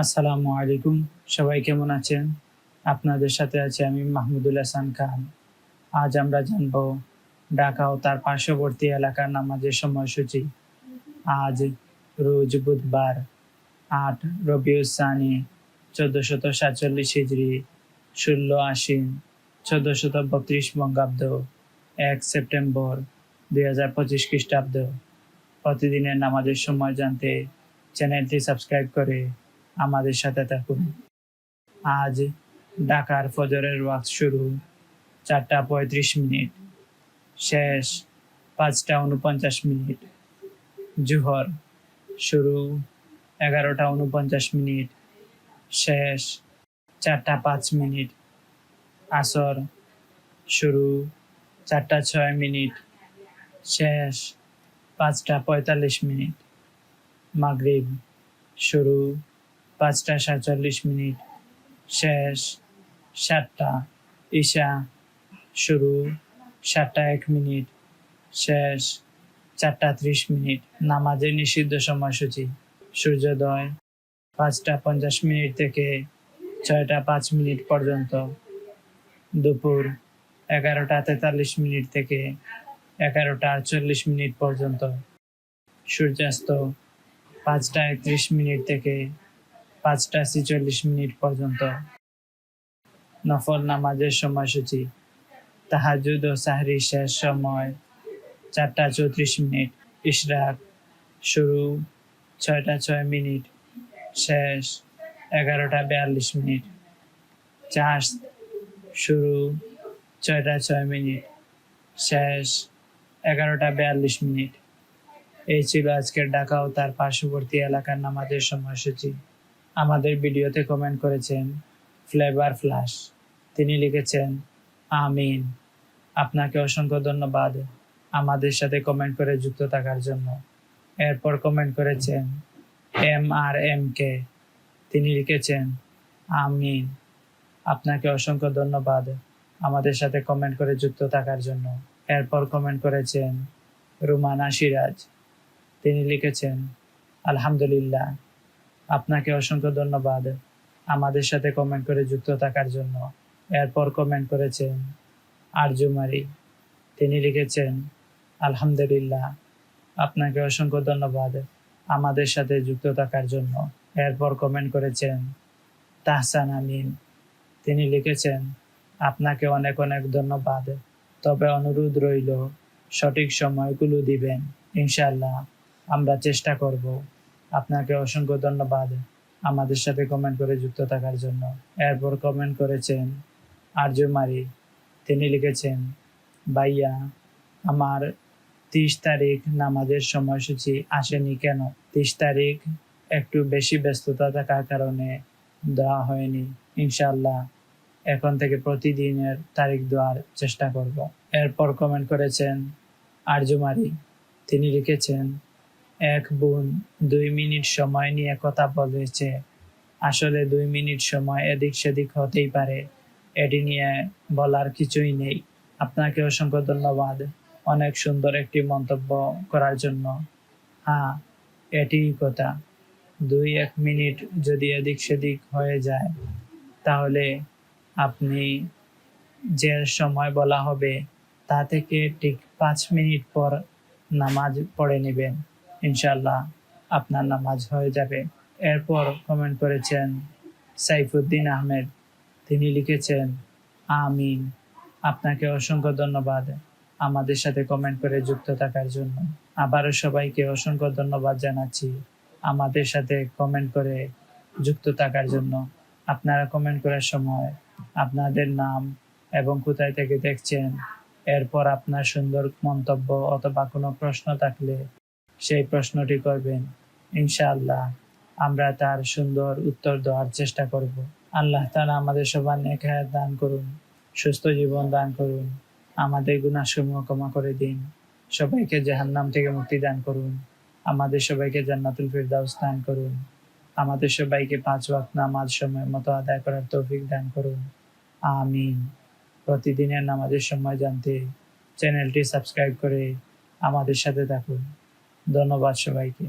আসসালামু আলাইকুম। সবাই কেমন আছেন? আপনাদের সাথে আছে আমি মাহমুদুল হাসান খান। আজ আমরা জানব ঢাকা ও তার পার্শ্ববর্তী এলাকার নামাজের সময়সূচি। আজ রোজ বুধবার, আট রবিউসানি চোদ্দশত সাতচল্লিশ হিজড়ি ষোলো আশ্বিন, চোদ্দশত বত্রিশ বঙ্গাব্দ, এক সেপ্টেম্বর, দুই হাজার পঁচিশ খ্রিস্টাব্দ। প্রতিদিনের নামাজের সময় জানতে চ্যানেলটি সাবস্ক্রাইব করে আমাদের সাথে থাকুন। আজ ঢাকার ফজরের ওয়াক্ত শুরু। চারটা পঁয়ত্রিশ মিনিট। শেষ পাঁচটা উনপঞ্চাশ মিনিট। জুহর শুরু এগারোটা উনপঞ্চাশ মিনিট। শেষ চারটা পাঁচ মিনিট। আসর শুরু চারটা ছয় মিনিট। শেষ পাঁচটা পঁয়তাল্লিশ মিনিট। মাগরিব শুরু পাঁচটা, সাতচল্লিশ মিনিট শেষ, সাতটা। ঈশা, শুরু, সাতটা এক মিনিট শেষ, চারটা ত্রিশ মিনিট। নামাজের নিষিদ্ধ সময়সূচি, সূর্যোদয়, পাঁচটা পঞ্চাশ মিনিট থেকে ছয়টা পাঁচ মিনিট পর্যন্ত। দুপুর, এগারোটা তেতাল্লিশ মিনিট থেকে এগারোটা আটচল্লিশ মিনিট পর্যন্ত। সূর্যাস্ত, পাঁচটা একত্রিশ মিনিট থেকে পাঁচটা ছেচল্লিশ মিনিট পর্যন্ত নফল নামাজের সময়সূচি তাহাজুদ ও সাহরি শেষ সময়, চারটা চৌত্রিশ মিনিট, ইশরাক শুরু, ছয়টা ছয় মিনিট, শেষ এগারোটা বিয়াল্লিশ মিনিট, চাষ শুরু, ছয়টা ছয় মিনিট, শেষ এগারোটা বিয়াল্লিশ মিনিট। এই ছিল আজকের ঢাকা ও তার পার্শ্ববর্তী এলাকার নামাজের সময়সূচি। আমাদের ভিডিওতে কমেন্ট করেছেন ফ্লেভার ফ্লাশ তিনি লিখেছেন, আমিন। আপনাকে অসংখ্য ধন্যবাদ আমাদের সাথে কমেন্ট করে যুক্ত থাকার জন্য। এরপর কমেন্ট করেছেন এম আর এম কে তিনি লিখেছেন, আমিন। আপনাকে অসংখ্য ধন্যবাদ আমাদের সাথে কমেন্ট করে যুক্ত থাকার জন্য। এরপর কমেন্ট করেছেন রুমানা সিরাজ। তিনি লিখেছেন, আলহামদুলিল্লাহ। আপনাকে অসংখ্য ধন্যবাদ। আমাদের সাথে কমেন্ট করে যুক্ত থাকার জন্য। এরপর কমেন্ট করেছেন আরজুমারি তিনি লিখেছেন, আলহামদুলিল্লাহ, আপনাকে অসংখ্য ধন্যবাদ আমাদের সাথে যুক্ত থাকার জন্য। এরপর কমেন্ট করেছেন, তাহসান আমিন। তিনি লিখেছেন, আপনাকে অনেক অনেক ধন্যবাদ। তবে অনুরোধ রইল, সঠিক সময়গুলো দিবেন। ইনশাল্লাহ আমরা চেষ্টা করব। আপনাকে অসংখ্য ধন্যবাদ আমাদের সাথে কমেন্ট করে যুক্ত থাকার জন্য। এরপর কমেন্ট করেছেন আর্যমারি তিনি লিখেছেন, ভাইয়া, আমার তিরিশ তারিখ নামাজের সময়সূচি আসেনি কেন? তিরিশ তারিখ একটু বেশি ব্যস্ততা থাকার কারণে দেওয়া হয়নি। ইনশাল্লাহ এখন থেকে প্রতিদিনের তারিখ দেওয়ার চেষ্টা করব। এরপর কমেন্ট করেছেন আর্যমারি তিনি লিখেছেন এক বোন, দুই মিনিট সময় নিয়ে কথা বলেছে। আসলে দুই মিনিট সময় এদিক সেদিক হতেই পারে। এটি নিয়ে বলার কিছুই নেই। আপনাকে অসংখ্য ধন্যবাদ অনেক সুন্দর একটি মন্তব্য করার জন্য। হ্যাঁ এটি কথা। দুই এক মিনিট যদি এদিক সেদিক হয়ে যায়, তাহলে আপনি যে সময় বলা হবে, তা থেকে ঠিক পাঁচ মিনিট পর নামাজ পড়ে নেবেন। ইনশাল্লাহ আপনার নামাজ হয়ে যাবে। এরপর কমেন্ট করেছেন সাইফুদ্দিন আহমেদ। তিনি লিখেছেন, আমিন। আপনাকে অসংখ্য ধন্যবাদ আমাদের সাথে কমেন্ট করে যুক্ত থাকার জন্য। আবারও সবাইকে অসংখ্য ধন্যবাদ জানাচ্ছি আমাদের সাথে কমেন্ট করে যুক্ত থাকার জন্য। আপনারা কমেন্ট করার সময় আপনাদের নাম এবং কোথায় থেকে দেখছেন, এরপর আপনার সুন্দর মন্তব্য অথবা কোনো প্রশ্ন থাকলে সেই প্রশ্নটি করবেন, ইনশাআল্লাহ আমরা তার সুন্দর উত্তর দেওয়ার চেষ্টা করব। আল্লাহ তালা আমাদের সবার নেক হায়াত দান করুন, সুস্থ জীবন দান করুন, আমাদের গুণাসমূহ ক্ষমা করে দিন। সবাইকে জাহান্নাম থেকে মুক্তি দান করুন, আমাদের সবাইকে জান্নাতুল ফিরদাউস দান করুন, আমাদের সবাইকে পাঁচ ওয়াক্ত নামাজ সময় মতো আদায় করার তৌফিক দান করুন। আমিন। প্রতিদিনের নামাজের সময় জানতে চ্যানেলটি সাবস্ক্রাইব করে আমাদের সাথে থাকুন। ধন্যবাদ সবাইকে।